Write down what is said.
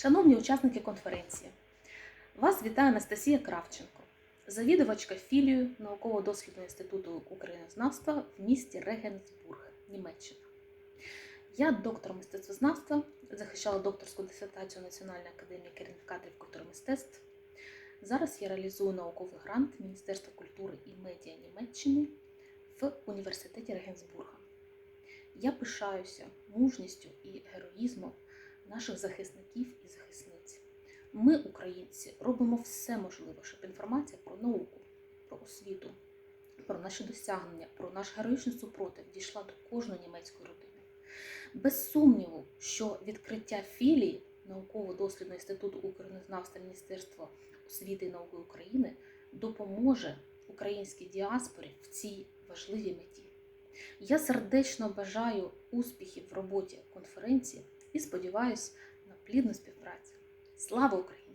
Шановні учасники конференції, вас вітає Анастасія Кравченко, завідувачка філію науково-дослідного інституту українознавства в місті Регенсбург, Німеччина. Я доктор мистецтвознавства, захищала докторську дисертацію Національної академії керівних кадрів культури мистецтв. Зараз я реалізую науковий грант Міністерства культури і медіа Німеччини в університеті Регенсбурга. Я пишаюся мужністю і героїзмом наших захисників і захисниць. Ми, українці, робимо все можливе, щоб інформація про науку, про освіту, про наші досягнення, про наш героїчний супротив дійшла до кожної німецької родини. Без сумніву, що відкриття філії науково-дослідного інституту українознавства Міністерства освіти і науки України допоможе українській діаспорі в цій важливій меті. Я сердечно бажаю успіхів в роботі конференції і сподіваюся на плідну співпрацю. Слава Україні!